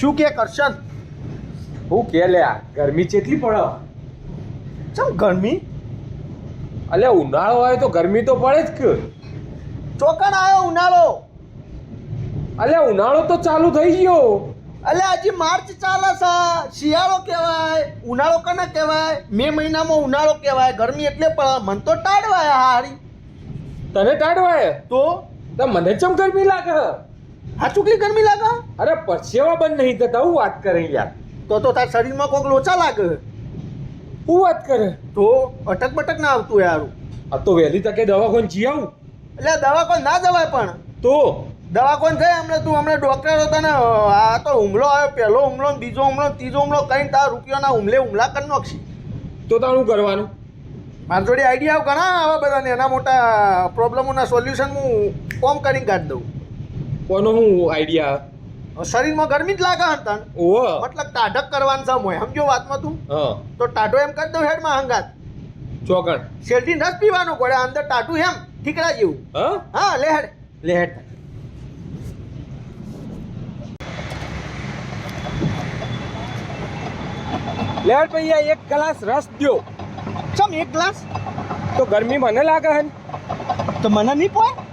શું કે કરશન? હું કે લ્યા ગરમી ચેટલી પડે? ચમ ગરમી? અલે ઉનાળો હોય તો ગરમી તો પડે જ કે. ચોકણ આવ્યો ઉનાળો. અલે ઉનાળો તો ચાલુ થઈ ગયો. અલે હજી માર્ચ ચાલે છે. શિયાળો કહેવાય ઉનાળો કને કહેવાય? મે મહિનામાં ઉનાળો કહેવાય. ગરમી એટલે પડે મન તો ટાળવાય હારી. તને ટાઢવાય તો? તો મને ચમ ગરમી લાગે? આ ચૂકલી ગરમી લાગે? અરે પરસેવા બંધ નહીં થતા હું વાત કરે યાર તો તો તાર શરીરમાં કોઈક લોચા લાગે? હું વાત કરે? તો અટક બટક ના આવતું યાર. આ તો વહેલી તકે દવાખોન જી આવું. એટલે દવાખાને ના જવાય પણ. તો? દવાખોન થાય હમણાં તું હમણાં ડોક્ટર હતો ને આ તો હુમલો આવ્યો પહેલો હુમલો બીજો હુમલો ત્રીજો હુમલો કઈ તાર રૂપિયાના હુમલે હુમલા કરી નાખશી. તો તારું કરવાનું? મારી જોડે આઈડિયા ઘણા આવા બધાને એના મોટા પ્રોબ્લેમોના સોલ્યુશન હું કોમ કરીને કાઢી દઉં. કોનો હું આઈડિયા શરીરમાં ગરમી જ લાગે હતા ઓહ. મતલબ ટાઢક કરવાનું સમય મોય સમજો વાતમાં તું. હા. તો ટાઢો એમ કરી દઉં હેડમાં હંગાત. ચોકડ. શેરડી રસ પીવાનો પડે અંદર ટાઢું એમ ઠીકડા જેવું. હા? હા લે હેડ. લે હેડ. ભૈયા એક ગ્લાસ રસ દ્યો. ચમ એક ગ્લાસ? તો ગરમી મને લાગે હે તો મને નહીં પોય?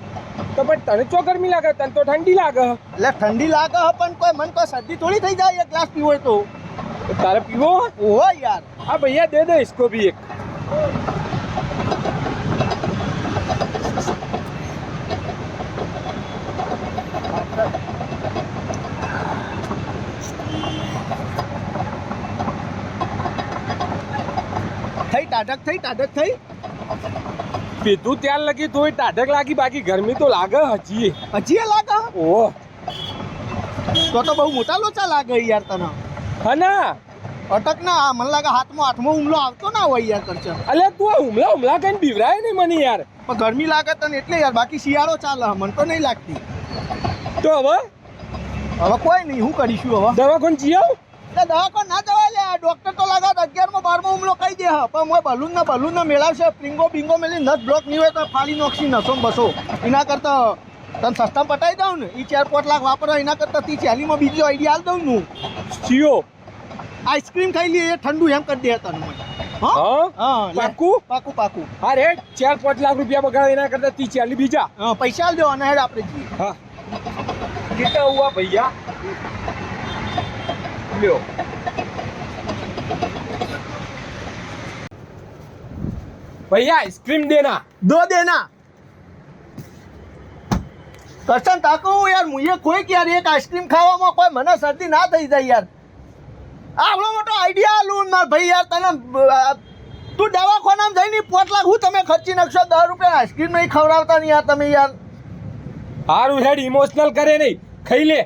તો પણ તને ચો ગરમી લાગે? તને તો ઠંડી લાગે. એટલે ઠંડી લાગે પણ કોઈ મન કોઈ શરદી થોડી થઈ જાય એક ગ્લાસ પીવો તો. તારે પીવો? ઓહો યાર. હા ભૈયા દે દે ઇસકો ભી એક. થઈ ટાઢક થઈ ટાઢક થઈ. પીધું ત્યાં લગી તોય ટાઢક લાગી બાકી ગરમી તો લાગે હજી હજી લાગે? ઓહ. તો તો બહુ મોટા લોચા લાગે યાર તને. હના? અટક ના આ મને લાગે હાથમાં હાથમાં હુમલો આવતો ના હોય યાર કરશે અલે તું આ હુમલા હુમલા કઈ બીવરાય નહીં મને યાર. પણ ગરમી લાગે તને એટલે યાર બાકી શિયાળો ચાલે મને તો નહીં લાગતી. તો હવે? હવે કોઈ નહીં હું કરીશું હવે. દવાખાને જી આવ એટલે દવાખાને ના જવા લે ડોક્ટર તો લાગે અગિયારમો બારમો હપમ હોય બલૂન ના બલૂન ના મેળવશે પ્રિંગો બિંગો મેલી. નસ બ્લોક નહીં હોય તો ફાળી નોખી નસો બસો. એના કરતાં તને સસ્તા પટાઈ દઉં ને? એ ચાર પાંચ લાખ વાપરો એના કરતાં તી ચેલીમાં બીજો આઈડિયા આલ દઉં હું. સીઓ આઈસ્ક્રીમ ખાઈ લઈએ એ ઠંડુ એમ કરી દે તને પાકું? પાકું પાકું. હા રે. ચાર પાંચ લાખ રૂપિયા બગાડ એના કરતાં તી ચાલી બીજા. પૈસા આલ દો અને હેડ આપણે હા. કેટલા હુઆ ભૈયા લ્યો. भैया आइसक्रीम देना દો દેના કરશન તાકો યાર મુએ કોઈ કે યાર એક આઈસ્ક્રીમ ખાવામાં કોઈ મને શરદી ના થઈ જાય યાર આવડો મોટો આઈડિયા આલું માર ભાઈ યાર તને અ, તું દવાખાનામાં જઈને પોટ લાખ હું તમે ખર્ચી નાખશો દસ રૂપિયા આઈસ્ક્રીમ નહીં ખવડાવતા નહીં યાર તમે યાર હારું હેડ ઇમોશનલ કરે નહીં ખાઈ લે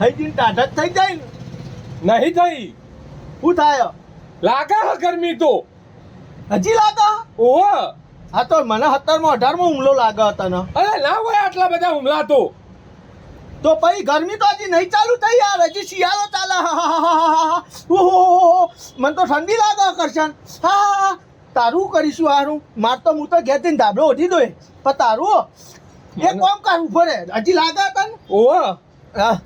થઈ જઈને ટાઢક થઈ જાય ને. નહીં થઈ. શું થાય? લાગે હ ગરમી તો. હજી લાગે? ઓહ. હા તો મને સત્તરમાં અઢારમાં હુમલો લાગે તને અરે ના હોય આટલા બધા હુમલા તો. તો પછી ગરમી તો હજી નહીં ચાલુ થઈ યાર હજી શિયાળો ચાલે. ઓહો મને તો ઠંડી લાગે કરશન. હા તારું કરીશું હારું. માર તો હું તો ઘેર થઈને ધાબળો ઓઢી દો પણ તારું એ કોમ કર ઊભો રે હજી લાગે તને? ઓહ. હા.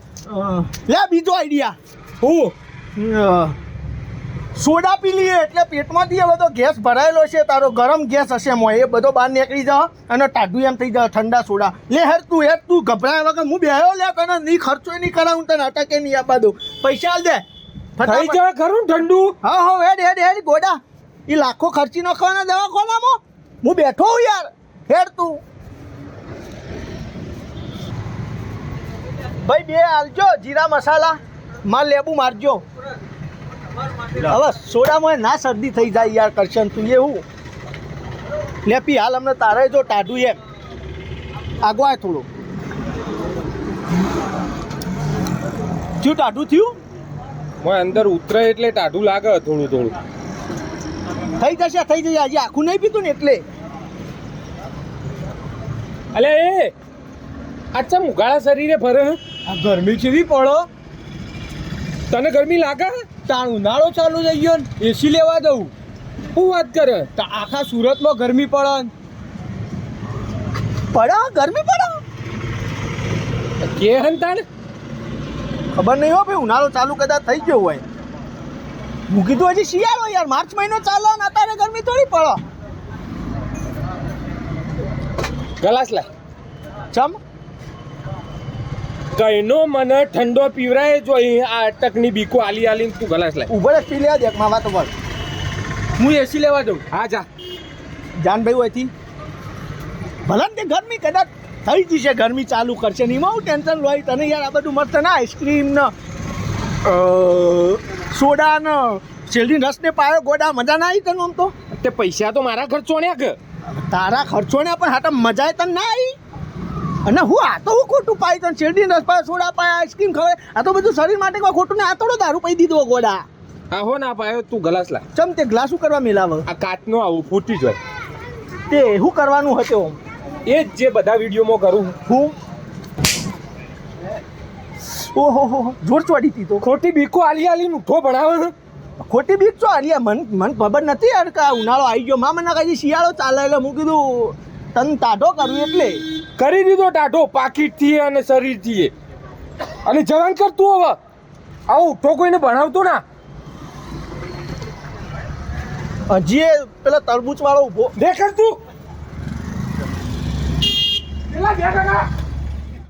લે બીજો આઈડિયા હું? સોડા પી લઈએ એટલે પેટમાંથી એ બધો ગેસ ભરાયેલો છે તારો ગરમ ગેસ હશે મોય એ બધો બહાર નીકળી જાવ અને ટાઢું એમ થઈ જાવ ઠંડા સોડા. લે હેર તું હેર તું ગભરાયા વગર હું બેહ્યો લે તને નહીં ખર્ચો નહીં કરાવું તને અટકે નહીં આપવા દઉં પૈસા આલ દે. થઈ. જાય ખરું ઠંડુ? હા હા હેડ હેડ હેડ ગોડા. એ લાખો ખર્ચી નાખવાના ખોલામો હું બેઠો હું યાર. હેડ તું. ભાઈ બે હાલજો જીરા મસાલા. માં લેબુ મારજો. હવે સોડામાં ના શરદી થઈ જાય યાર કરશન તું એવું. લે પી હાલ અમને તારે જો ટાઢું એમ. આગવાય થોડું. થયું ટાઢું થયું? મોય અંદર ઉતરે એટલે ટાઢું લાગે થોડું થોડું. થઈ જશે થઈ જશે. હજી આખું નહીં પીતું ને એટલે. અલે એ અચ્છા મુગાળા શરીરે ફરે? આ ગરમી કેવી પડો? તને ગરમી લાગે? તાણ ઉનાળો ચાલુ થઈ ગયો ને એસી લેવા દઉં શું વાત કરે? તો આખા સુરતમાં ગરમી પડે. પડો ગરમી પડો કે હંતાણ ખબર નહીં હો ભાઈ ઉનાળો ચાલુ કદાચ થઈ ગયો હોય. હું કીધું હજી શિયાળો યાર માર્ચ મહિનો ચાલે ને અત્યારે ગરમી થોડી પડો. ગલાસ લા. ચમ? કઈનો મને ઠંડો પીવરાય જો આ અટકની બીકો આલી આલી તું ગલાસ લાય. ઊભો રહે પી લેવા દે માં વાત પર હું એસી લેવા દઉં. હા જા. જાનભાઈ હોયથી ભલે ને તે ગરમી કદાચ થઈ જશે ગરમી ચાલુ કરશે નહીં હું ટેન્શન લોય તને યાર આ બધું મસ્ત ના આઈસ્ક્રીમ ને સોડા ને શેરડી રસ ને પાયો ગોડા મજા ના આવી તને આમ તો? તે પૈસા તો મારા ખર્ચો ને કે. તારા ખર્ચો ને પણ હાટા મજા તને ના આવી અને હું આ તો હું ખોટું પાય તને શેરડી રસ પાયો સોડા પાય આઈસ્ક્રીમ ખવાય આ તો બધું શરીર માટે ખોટું ને આ થોડો દારૂ પી દીધો ગોડા. હા હો ના પાયો તું ગલાસ લા ચમ તે ગ્લાસ શું કરવા મિલાવ? આ કાચનો આવું ફૂટી જાય. તે શું કરવાનું હતું એ જ જે બધા વિડીયોમાં કરું. હું? ઓહો હો જોર ચોડી હતી તો. ખોટી બીકો આલી આલી ઉઠો ભણાવે. ખોટી બીક છો આલિયા મન મન ખબર નથી યાર કે ઉનાળો આવી ગયો. મા મને કઈ શિયાળો ચાલે એટલે હું કીધું તન તાઢો કરવું એટલે. કરી દીધો ટાઢો પાકીટથી અને શરીરથી. અને જવાન કર તું હવે. આવું ઉઠો કોઈને ભણાવતો ના. હજી એ પેલા તરબૂચ વાળો ઊભો દેખ તું. પેલા બે કાકા